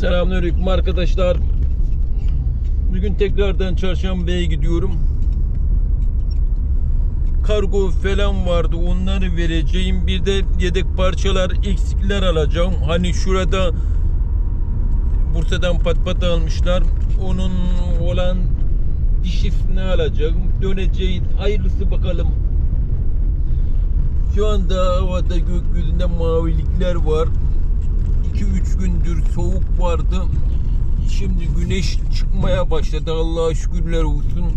Selamünaleyküm arkadaşlar. Bugün tekrardan Çarşamba'ya gidiyorum. Kargo falan vardı. Onları vereceğim. Bir de yedek parçalar, eksikler alacağım. Hani şurada Bursa'dan pat pat almışlar. Onun olan dişisini alacağım. Döneceğiz. Hayırlısı bakalım. Şu anda havada gökyüzünde mavilikler var. 2-3 gündür soğuk vardı. Şimdi güneş çıkmaya başladı. Allah'a şükürler olsun.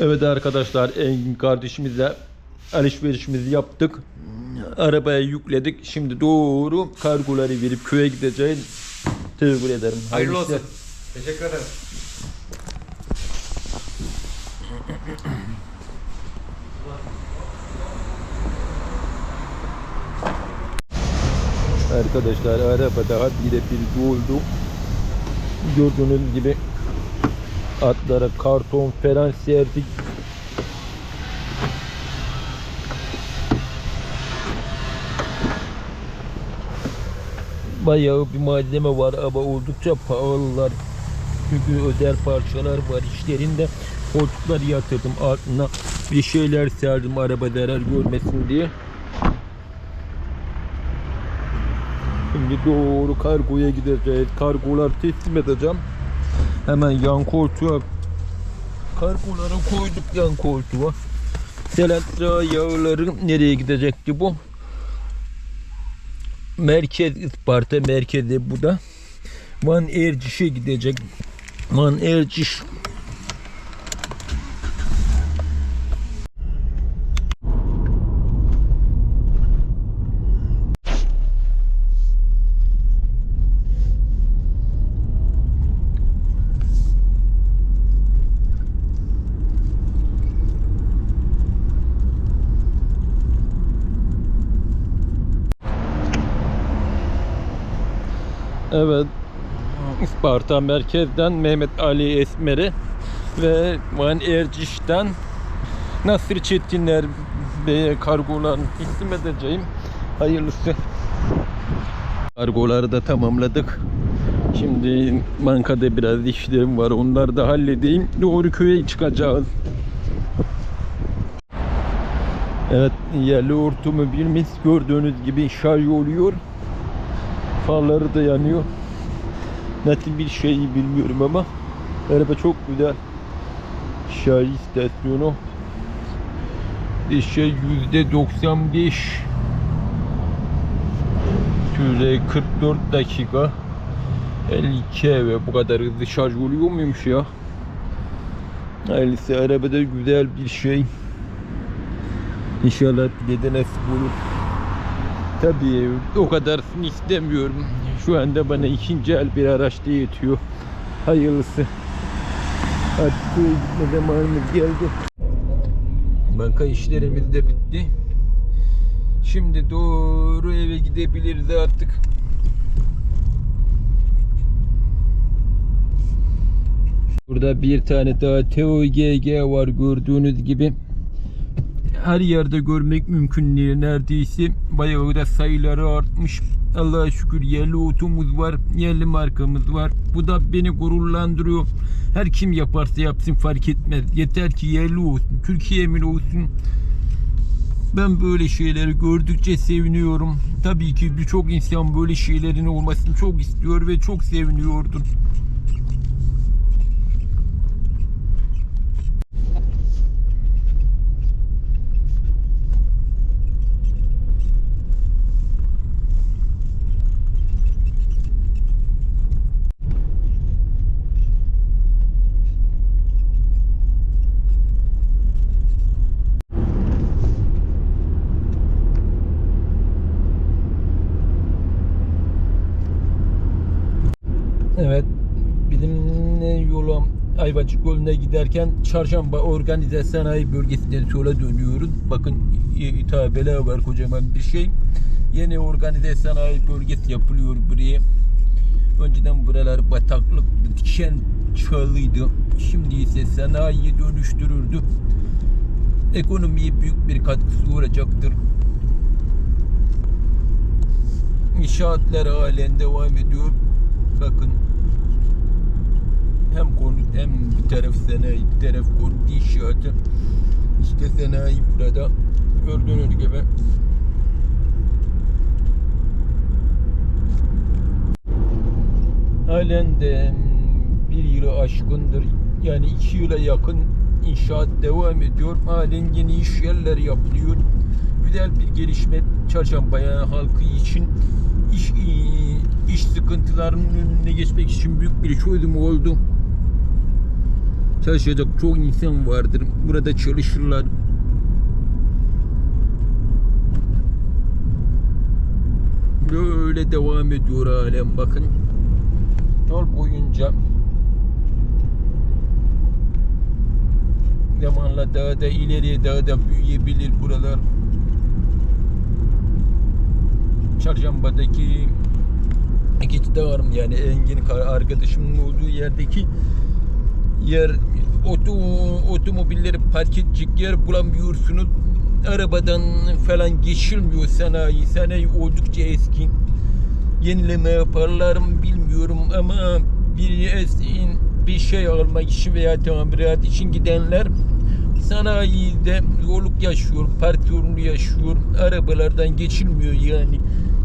Evet arkadaşlar Engin kardeşimizle alışverişimizi yaptık. Arabaya yükledik. Şimdi doğru kargoları verip köye gideceğiz. Teşekkür ederim. Hayırlı olsun. Teşekkür ederim. Arkadaşlar arabada haddiyle bir doldu. Gördüğünüz gibi atlara karton falan serdik. Bayağı bir malzeme var ama oldukça pahalılar. Çünkü özel parçalar var işlerinde. Koltukları yatırdım altına bir şeyler serdim araba zarar görmesin diye. Şimdi doğru kargoya gideceğiz. Kargolar teslim edeceğim. Hemen yan koltuğa kargoları koyduk yan koltuğa. Selentra yağları nereye gidecekti bu? Merkez Isparta merkezi bu da. Van Erciş'e gidecek. Van Erciş Evet. Isparta merkezden Mehmet Ali Esmer'i ve Van Erciş'ten Nasır Çetinler Bey'e kargolarını teslim edeceğim. Hayırlısı. Kargoları da tamamladık. Şimdi bankada biraz işlerim var. Onları da halledeyim. Doğru köye çıkacağız. Evet yerli otomobilimiz gördüğünüz gibi şarj oluyor. Farları da yanıyor. Nasıl bir şey bilmiyorum ama araba çok güzel. Şarj istasyonu. İşe yüzde 95 Süre 44 dakika 52 ve bu kadar hızlı şarj oluyor muymuş ya? Hayırlısı arabada güzel bir şey. İnşallah bir de nasip olur. Tabii o kadarsını istemiyorum. Şu anda bana ikinci el bir araçta yetiyor. Hayırlısı. Artık gitme zamanımız geldi. Banka işlerimiz de bitti. Şimdi doğru eve gidebiliriz artık. Burada bir tane daha TOGG var gördüğünüz gibi her yerde görmek mümkün değil neredeyse. Bayağı da sayıları artmış. Allah'a şükür yerli otumuz var, yerli markamız var. Bu da beni gururlandırıyor. Her kim yaparsa yapsın fark etmez. Yeter ki yerli olsun, Türkiye emin olsun. Ben böyle şeyleri gördükçe seviniyorum. Tabii ki birçok insan böyle şeylerin olmasını çok istiyor ve çok seviniyordur. Ayvacık yoluna giderken Çarşamba Organize Sanayi Bölgesi'nden sola dönüyoruz. Bakın tabeler var kocaman bir şey. Yeni organize sanayi bölgesi yapılıyor buraya. Önceden buralar bataklık, diken çağlıydı. Şimdi ise sanayiye dönüştürüldü. Ekonomiye büyük bir katkısı olacaktır. İnşaatlar halen devam ediyor. Bakın hem konut hem bir taraf sanayi, bir taraf konut inşaatı. İşte sanayi burada. Gördüğünüz gibi. Halen de bir yılı aşkındır. Yani iki yıla yakın inşaat devam ediyor. Halen yeni iş yerleri yapılıyor. Güzel bir gelişme Çarşambaya halkı için iş iş sıkıntılarının önüne geçmek için büyük bir çözüm oldu. Çalışacak çok insan vardır. Burada çalışırlar. Böyle devam ediyor halen bakın. Yol boyunca zamanla daha da ileriye daha da büyüyebilir buralar. Çarşamba'daki Geçidarım yani Engin arkadaşımın olduğu yerdeki yer oto, otomobilleri park edecek yer bulamıyorsunuz. Arabadan falan geçilmiyor sanayi. Sanayi oldukça eski. Yenileme yaparlar mı bilmiyorum ama bir esin bir şey almak için veya tamirat için gidenler sanayide yolluk yaşıyor, park yolunu yaşıyor. Arabalardan geçilmiyor yani.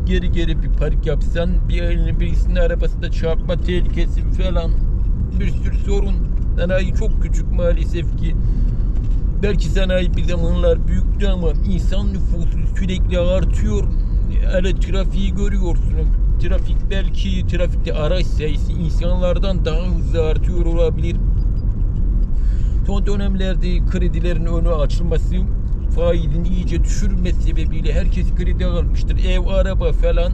Geri geri bir park yapsan bir elini birisinin arabasında çarpma tehlikesi falan bir sürü sorun. Sanayi çok küçük maalesef ki. Belki sanayi bir zamanlar büyüktü ama insan nüfusu sürekli artıyor. Hele trafiği görüyorsunuz. Trafik belki trafikte araç sayısı insanlardan daha hızlı artıyor olabilir. Son dönemlerde kredilerin önü açılması faizin iyice düşürmesi sebebiyle herkes kredi almıştır. Ev, araba falan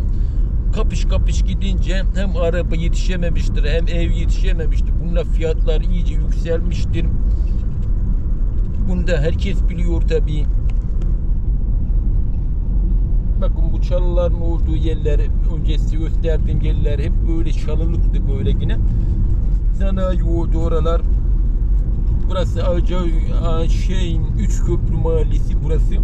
kapış kapış gidince hem araba yetişememiştir hem ev yetişememiştir. Bununla fiyatlar iyice yükselmiştir. Bunu da herkes biliyor tabii. Bakın bu çalıların olduğu yerler, öncesi gösterdiğim yerler hep böyle çalılıktı böyle yine. Sanayi oldu oralar. Burası Ağca, şey, Üç Köprü Mahallesi burası.